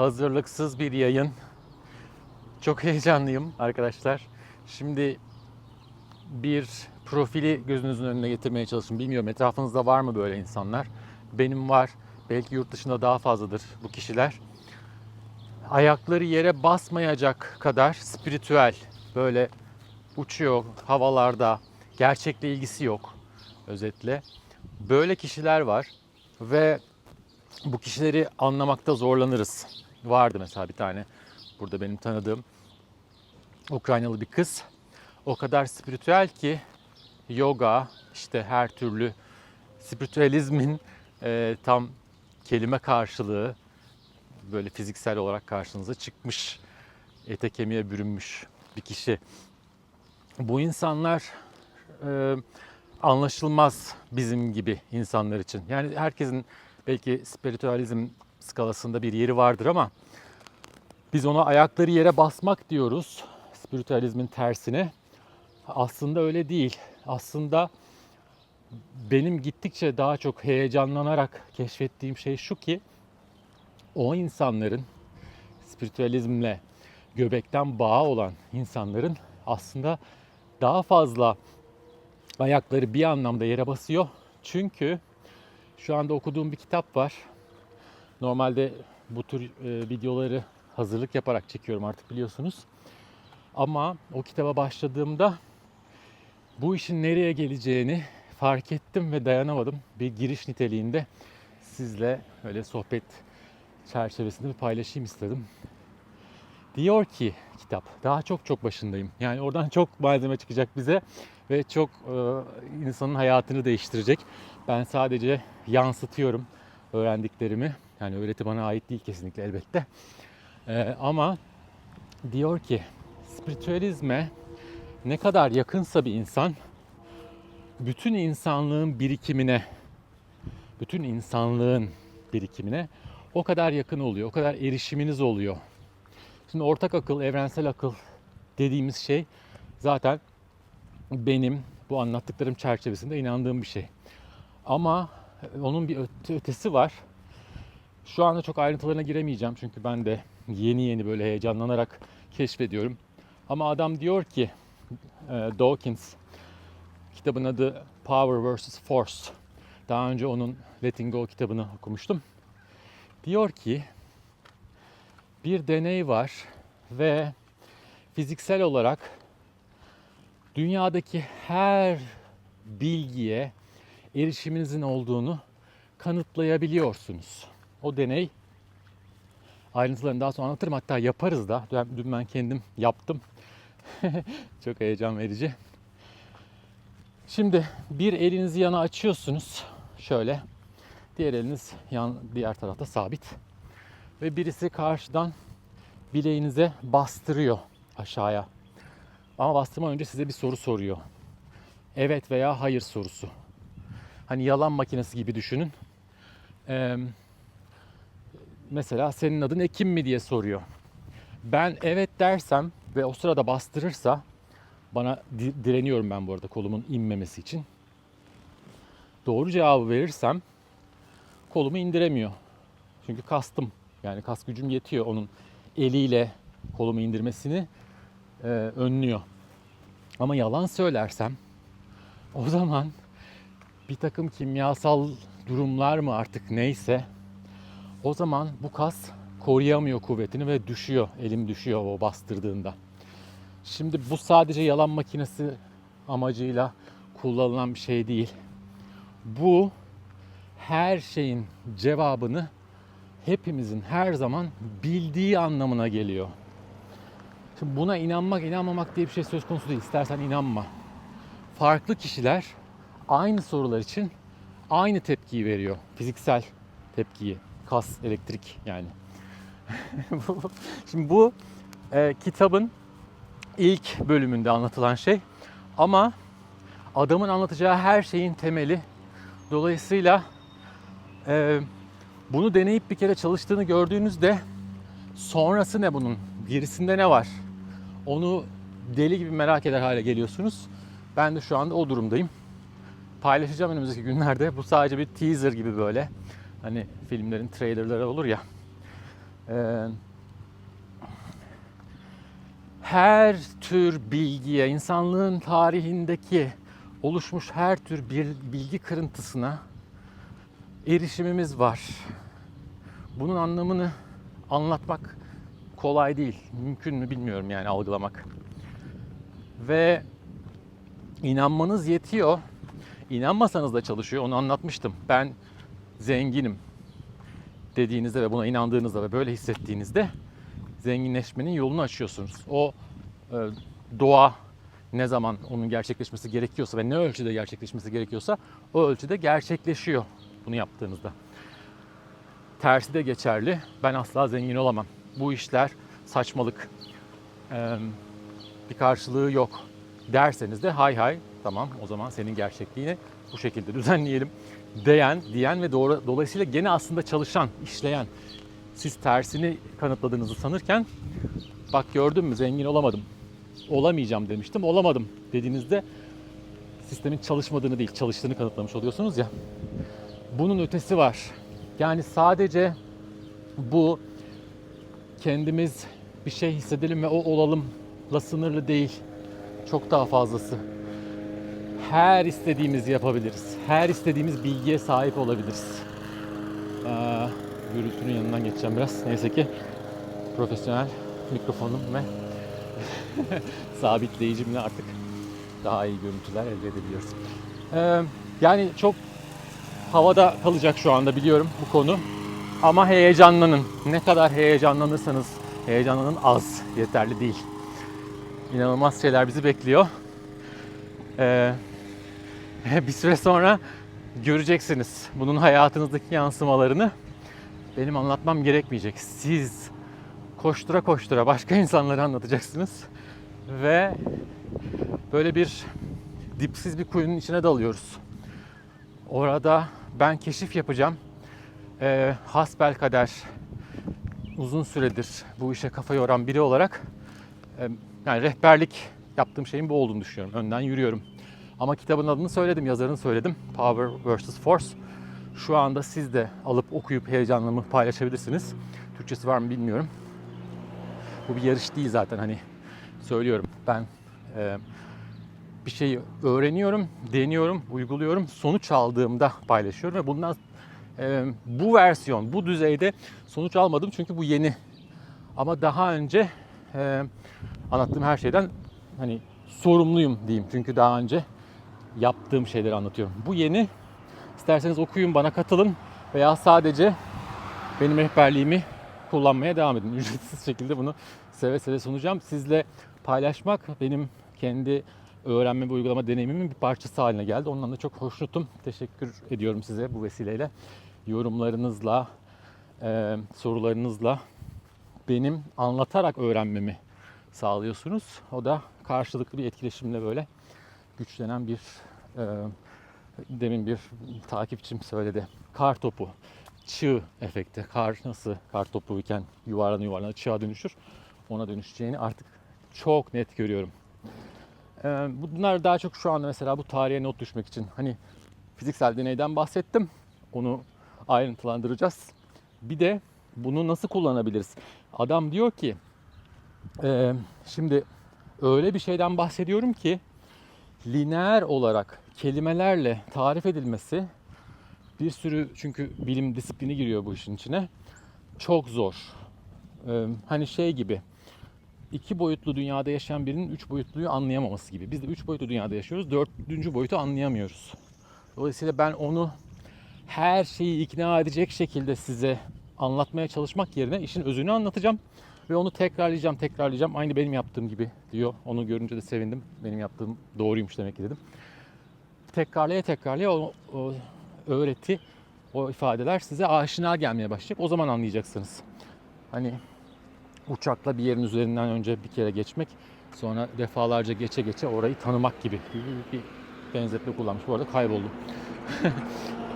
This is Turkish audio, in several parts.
hazırlıksız bir yayın. Çok heyecanlıyım arkadaşlar. Şimdi bir profili gözünüzün önüne getirmeye çalışın. Bilmiyorum etrafınızda var mı böyle insanlar? Benim var. Belki yurt dışında daha fazladır bu kişiler. Ayakları yere basmayacak kadar spiritüel. Böyle uçuyor havalarda. Gerçekle ilgisi yok özetle. Böyle kişiler var ve bu kişileri anlamakta zorlanırız. Vardı mesela bir tane burada benim tanıdığım Ukraynalı bir kız. O kadar spiritüel ki yoga işte her türlü spiritüalizmin e, tam kelime karşılığı böyle fiziksel olarak karşınıza çıkmış ete kemiğe bürünmüş bir kişi. Bu insanlar e, anlaşılmaz bizim gibi insanlar için. Yani herkesin belki spiritüalizm skalasında bir yeri vardır ama biz ona ayakları yere basmak diyoruz spiritüalizmin tersine. Aslında öyle değil. Aslında benim gittikçe daha çok heyecanlanarak keşfettiğim şey şu ki o insanların spiritüalizmle göbekten bağı olan insanların aslında daha fazla ayakları bir anlamda yere basıyor. Çünkü şu anda okuduğum bir kitap var. Normalde bu tür e, videoları hazırlık yaparak çekiyorum artık biliyorsunuz. Ama o kitaba başladığımda bu işin nereye geleceğini fark ettim ve dayanamadım. Bir giriş niteliğinde sizle öyle sohbet çerçevesinde bir paylaşayım istedim. Diyor ki kitap, daha çok çok başındayım. Yani oradan çok malzeme çıkacak bize ve çok e, insanın hayatını değiştirecek. Ben sadece yansıtıyorum öğrendiklerimi. Yani öğreti bana ait değil kesinlikle elbette. E, ama diyor ki spiritüalizme ne kadar yakınsa bir insan bütün insanlığın birikimine bütün insanlığın birikimine o kadar yakın oluyor. O kadar erişiminiz oluyor. Şimdi ortak akıl, evrensel akıl dediğimiz şey zaten benim bu anlattıklarım çerçevesinde inandığım bir şey. Ama onun bir öte- ötesi var. Şu anda çok ayrıntılarına giremeyeceğim çünkü ben de yeni yeni böyle heyecanlanarak keşfediyorum. Ama adam diyor ki e, Dawkins kitabın adı Power vs. Force. Daha önce onun Letting Go kitabını okumuştum. Diyor ki bir deney var ve fiziksel olarak dünyadaki her bilgiye erişiminizin olduğunu kanıtlayabiliyorsunuz. O deney ayrıntılarını daha sonra anlatırım. Hatta yaparız da. Dün- ben kendim yaptım. Çok heyecan verici. Şimdi bir elinizi yana açıyorsunuz. Şöyle. Diğer eliniz yan, diğer tarafta sabit. Ve birisi karşıdan bileğinize bastırıyor aşağıya. Ama bastırma önce size bir soru soruyor. Evet veya hayır sorusu. Hani yalan makinesi gibi düşünün. Ee, mesela senin adın Ekim mi diye soruyor. Ben evet dersem ve o sırada bastırırsa bana di- direniyorum ben bu arada kolumun inmemesi için. Doğru cevabı verirsem kolumu indiremiyor. Çünkü kastım yani kas gücüm yetiyor onun eliyle kolumu indirmesini e, önlüyor. Ama yalan söylersem o zaman bir takım kimyasal durumlar mı artık neyse o zaman bu kas koruyamıyor kuvvetini ve düşüyor. Elim düşüyor o bastırdığında. Şimdi bu sadece yalan makinesi amacıyla kullanılan bir şey değil. Bu her şeyin cevabını hepimizin her zaman bildiği anlamına geliyor. Şimdi buna inanmak, inanmamak diye bir şey söz konusu değil. İstersen inanma. Farklı kişiler aynı sorular için aynı tepkiyi veriyor. Fiziksel tepkiyi. Kas, elektrik yani. Şimdi bu e, kitabın ilk bölümünde anlatılan şey. Ama adamın anlatacağı her şeyin temeli. Dolayısıyla e, bunu deneyip bir kere çalıştığını gördüğünüzde sonrası ne bunun? Gerisinde ne var? Onu deli gibi merak eder hale geliyorsunuz. Ben de şu anda o durumdayım. Paylaşacağım önümüzdeki günlerde. Bu sadece bir teaser gibi böyle. Hani filmlerin trailerları olur ya. Ee, her tür bilgiye, insanlığın tarihindeki oluşmuş her tür bir bilgi kırıntısına erişimimiz var. Bunun anlamını anlatmak kolay değil. Mümkün mü bilmiyorum yani algılamak. Ve inanmanız yetiyor. İnanmasanız da çalışıyor. Onu anlatmıştım. Ben zenginim dediğinizde ve buna inandığınızda ve böyle hissettiğinizde zenginleşmenin yolunu açıyorsunuz. O e, doğa ne zaman onun gerçekleşmesi gerekiyorsa ve ne ölçüde gerçekleşmesi gerekiyorsa o ölçüde gerçekleşiyor bunu yaptığınızda. Tersi de geçerli. Ben asla zengin olamam. Bu işler saçmalık. Ee, bir karşılığı yok derseniz de hay hay tamam o zaman senin gerçekliğini bu şekilde düzenleyelim diyen, diyen ve doğru, dolayısıyla gene aslında çalışan, işleyen siz tersini kanıtladığınızı sanırken bak gördün mü zengin olamadım, olamayacağım demiştim, olamadım dediğinizde sistemin çalışmadığını değil, çalıştığını kanıtlamış oluyorsunuz ya. Bunun ötesi var. Yani sadece bu kendimiz bir şey hissedelim ve o olalımla sınırlı değil. Çok daha fazlası. Her istediğimizi yapabiliriz. Her istediğimiz bilgiye sahip olabiliriz. Ee, gürültünün yanından geçeceğim biraz. Neyse ki profesyonel mikrofonum ve sabitleyicimle artık daha iyi görüntüler elde edebiliyoruz. Ee, yani çok havada kalacak şu anda biliyorum bu konu. Ama heyecanlanın. Ne kadar heyecanlanırsanız heyecanlanın az. Yeterli değil. İnanılmaz şeyler bizi bekliyor. Ee, bir süre sonra göreceksiniz bunun hayatınızdaki yansımalarını. Benim anlatmam gerekmeyecek. Siz koştura koştura başka insanlara anlatacaksınız. Ve böyle bir dipsiz bir kuyunun içine dalıyoruz. Orada ben keşif yapacağım. Ee, hasbel kader uzun süredir bu işe kafa yoran biri olarak e, yani rehberlik yaptığım şeyin bu olduğunu düşünüyorum. Önden yürüyorum. Ama kitabın adını söyledim, yazarını söyledim. Power vs. Force. Şu anda siz de alıp okuyup heyecanımı paylaşabilirsiniz. Türkçesi var mı bilmiyorum. Bu bir yarış değil zaten hani söylüyorum. Ben e, bir şeyi öğreniyorum, deniyorum, uyguluyorum. Sonuç aldığımda paylaşıyorum ve bundan e, bu versiyon, bu düzeyde sonuç almadım çünkü bu yeni. Ama daha önce e, anlattığım her şeyden hani sorumluyum diyeyim. Çünkü daha önce yaptığım şeyleri anlatıyorum. Bu yeni. İsterseniz okuyun, bana katılın veya sadece benim rehberliğimi kullanmaya devam edin. Ücretsiz şekilde bunu seve seve sunacağım. Sizle paylaşmak benim kendi öğrenme ve uygulama deneyimimin bir parçası haline geldi. Ondan da çok hoşnutum. Teşekkür ediyorum size bu vesileyle. Yorumlarınızla, sorularınızla benim anlatarak öğrenmemi sağlıyorsunuz. O da karşılıklı bir etkileşimle böyle güçlenen bir e, demin bir takipçim söyledi. Kar topu, çığ efekti. Kar nasıl kar topu iken yuvarlana yuvarlana çığa dönüşür. Ona dönüşeceğini artık çok net görüyorum. E, bunlar daha çok şu anda mesela bu tarihe not düşmek için. Hani fiziksel deneyden bahsettim. Onu ayrıntılandıracağız. Bir de bunu nasıl kullanabiliriz? Adam diyor ki e, şimdi öyle bir şeyden bahsediyorum ki lineer olarak kelimelerle tarif edilmesi bir sürü çünkü bilim disiplini giriyor bu işin içine. Çok zor. Ee, hani şey gibi iki boyutlu dünyada yaşayan birinin üç boyutluyu anlayamaması gibi. Biz de üç boyutlu dünyada yaşıyoruz. Dördüncü boyutu anlayamıyoruz. Dolayısıyla ben onu her şeyi ikna edecek şekilde size anlatmaya çalışmak yerine işin özünü anlatacağım. Ve onu tekrarlayacağım, tekrarlayacağım. Aynı benim yaptığım gibi diyor. Onu görünce de sevindim. Benim yaptığım doğruymuş demek ki dedim. Tekrarlaya tekrarlaya o, o öğreti, o ifadeler size aşina gelmeye başlayacak. O zaman anlayacaksınız. Hani uçakla bir yerin üzerinden önce bir kere geçmek, sonra defalarca geçe geçe orayı tanımak gibi bir, benzetme kullanmış. Bu arada kayboldum.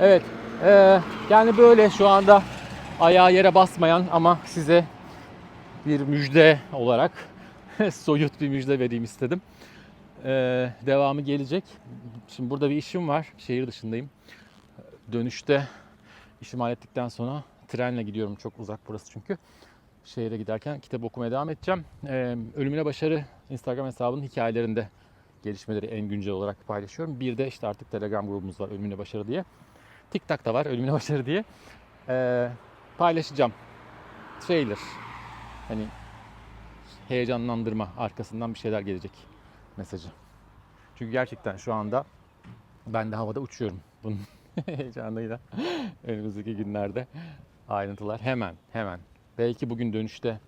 evet, e, yani böyle şu anda ayağı yere basmayan ama size bir müjde olarak soyut bir müjde vereyim istedim. Ee, devamı gelecek. Şimdi burada bir işim var. Şehir dışındayım. Dönüşte işimi hallettikten sonra trenle gidiyorum çok uzak burası çünkü. Şehire giderken kitap okumaya devam edeceğim. Ee, Ölümüne Başarı Instagram hesabının hikayelerinde gelişmeleri en güncel olarak paylaşıyorum. Bir de işte artık Telegram grubumuz var Ölümüne Başarı diye. TikTok da var Ölümüne Başarı diye. Ee, paylaşacağım. Trailer. Hani heyecanlandırma arkasından bir şeyler gelecek mesajı. Çünkü gerçekten şu anda ben de havada uçuyorum. Bunun heyecanıyla önümüzdeki günlerde ayrıntılar hemen hemen. Belki bugün dönüşte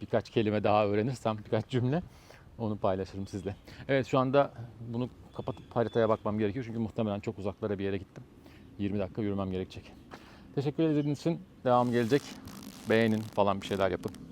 birkaç kelime daha öğrenirsem birkaç cümle onu paylaşırım sizle. Evet şu anda bunu kapatıp haritaya bakmam gerekiyor çünkü muhtemelen çok uzaklara bir yere gittim. 20 dakika yürümem gerekecek. Teşekkür ederiz için devam gelecek. Beğenin falan bir şeyler yapın.